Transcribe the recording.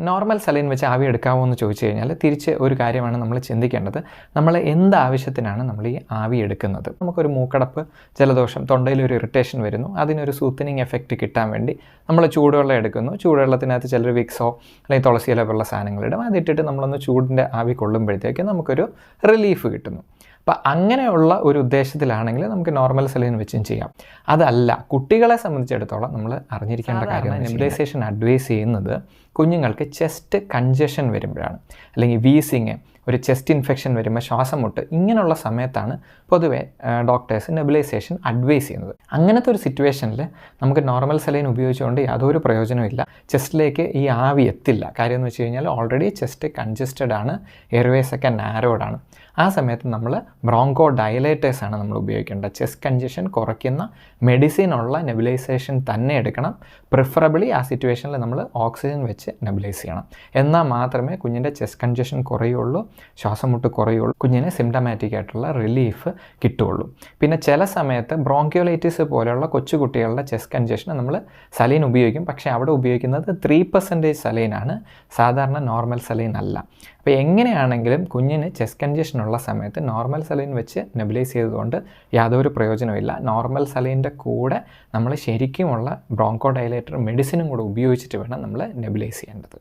Normal saline വെച്ച് ആവി എടുക്കാമോ എന്ന് ചോദിച്ചു കഴിഞ്ഞാൽ തിരിച്ച് ഒരു കാര്യമാണ് നമ്മൾ ചിന്തിക്കേണ്ടത്. നമ്മൾ എന്ത് ആവശ്യത്തിനാണ് നമ്മൾ ഈ ആവി എടുക്കുന്നത്? നമുക്കൊരു മൂക്കടപ്പ് ജലദോഷം തൊണ്ടയിൽ ഒരു ഇറിറ്റേഷൻ വരുന്നു. അതിനൊരു സൂത്തനിങ് എഫക്റ്റ് കിട്ടാൻ വേണ്ടി നമ്മൾ ചൂടുവെള്ളം എടുക്കുന്നു. ചൂടുവെള്ളത്തിനകത്ത് ചിലർ വിക്സോ അല്ലെങ്കിൽ തുളസിയില പോലുള്ള പോലുള്ള സാധനങ്ങളിടും അതിട്ടിട്ട് നമ്മളൊന്ന് ചൂടിന്റെ ആവി കൊള്ളുമ്പോഴത്തേക്ക് നമുക്കൊരു റിലീഫ് കിട്ടുന്നു. അപ്പോൾ അങ്ങനെയുള്ള ഒരു ഉദ്ദേശത്തിലാണെങ്കിൽ നമുക്ക് നോർമൽ സലൈൻ വെച്ചും ചെയ്യാം. അതല്ല കുട്ടികളെ സംബന്ധിച്ചിടത്തോളം നമ്മൾ അറിഞ്ഞിരിക്കേണ്ട കാര്യം നെബുലൈസേഷൻ അഡ്വൈസ് ചെയ്യുന്നത് കുഞ്ഞുങ്ങൾക്ക് ചെസ്റ്റ് കൺജഷൻ വരുമ്പോഴാണ്. അല്ലെങ്കിൽ വീസിങ് ഒരു ചെസ്റ്റ് ഇൻഫെക്ഷൻ വരുമ്പോൾ ശ്വാസം മുട്ട് ഇങ്ങനെയുള്ള സമയത്താണ് പൊതുവെ ഡോക്ടേഴ്സ് നെബിലൈസേഷൻ അഡ്വൈസ് ചെയ്യുന്നത്. അങ്ങനത്തെ ഒരു സിറ്റുവേഷനിൽ നമുക്ക് നോർമൽ സലൈൻ ഉപയോഗിച്ചുകൊണ്ട് യാതൊരു പ്രയോജനമില്ല ചെസ്റ്റിലേക്ക് ഈ ആവി എത്തില്ല. കാര്യം എന്ന് വെച്ച് കഴിഞ്ഞാൽ ഓൾറെഡി ചെസ്റ്റ് കൺജസ്റ്റഡ് ആണ്. എയർവേസ് ഒക്കെ നാരോഡ് ആണ്. ആ സമയത്ത് നമ്മൾ ബ്രോങ്കോ ഡയലേറ്റേഴ്സ് ആണ് നമ്മൾ ഉപയോഗിക്കേണ്ടത്. ചെസ്റ്റ് കൺജഷൻ കുറയ്ക്കുന്ന മെഡിസിൻ ഉള്ള നെബുലൈസേഷൻ തന്നെ എടുക്കണം. പ്രിഫറബിളി ആ സിറ്റുവേഷനിൽ നമ്മൾ ഓക്സിജൻ വെച്ച് നെബിലൈസ് ചെയ്യണം. എന്നാൽ മാത്രമേ കുഞ്ഞിന്റെ ചെസ്റ്റ് കൺജഷൻ കുറയുള്ളൂ. ശ്വാസം മുട്ട് കുറയുള്ളൂ. കുഞ്ഞിന് സിംറ്റമാറ്റിക് ആയിട്ടുള്ള റിലീഫ് കിട്ടുകയുള്ളൂ. പിന്നെ ചില സമയത്ത് ബ്രോങ്കിയോലൈറ്റിസ് പോലെയുള്ള കൊച്ചുകുട്ടികളുടെ ചെസ്റ്റ് കൺജഷന് നമ്മൾ സലൈൻ ഉപയോഗിക്കും. പക്ഷേ അവിടെ ഉപയോഗിക്കുന്നത് ത്രീ പെർസെന്റേജ് സലൈനാണ് സാധാരണ നോർമൽ സലൈൻ അല്ല. അപ്പോൾ എങ്ങനെയാണെങ്കിലും കുഞ്ഞിന് ചെസ്റ്റ് കൺജഷനുള്ള സമയത്ത് നോർമൽ സലൈൻ വെച്ച് നെബിലൈസ് ചെയ്തതുകൊണ്ട് യാതൊരു പ്രയോജനമില്ല നോർമൽ സലൈന്റെ കൂടെ നമ്മൾ ശരിക്കുമുള്ള ബ്രോങ്കോ ഡയലേറ്റർ മെഡിസിനും കൂടെ ഉപയോഗിച്ചിട്ട് വേണം നമ്മൾ നെബിലൈസ് ചെയ്യേണ്ടത്.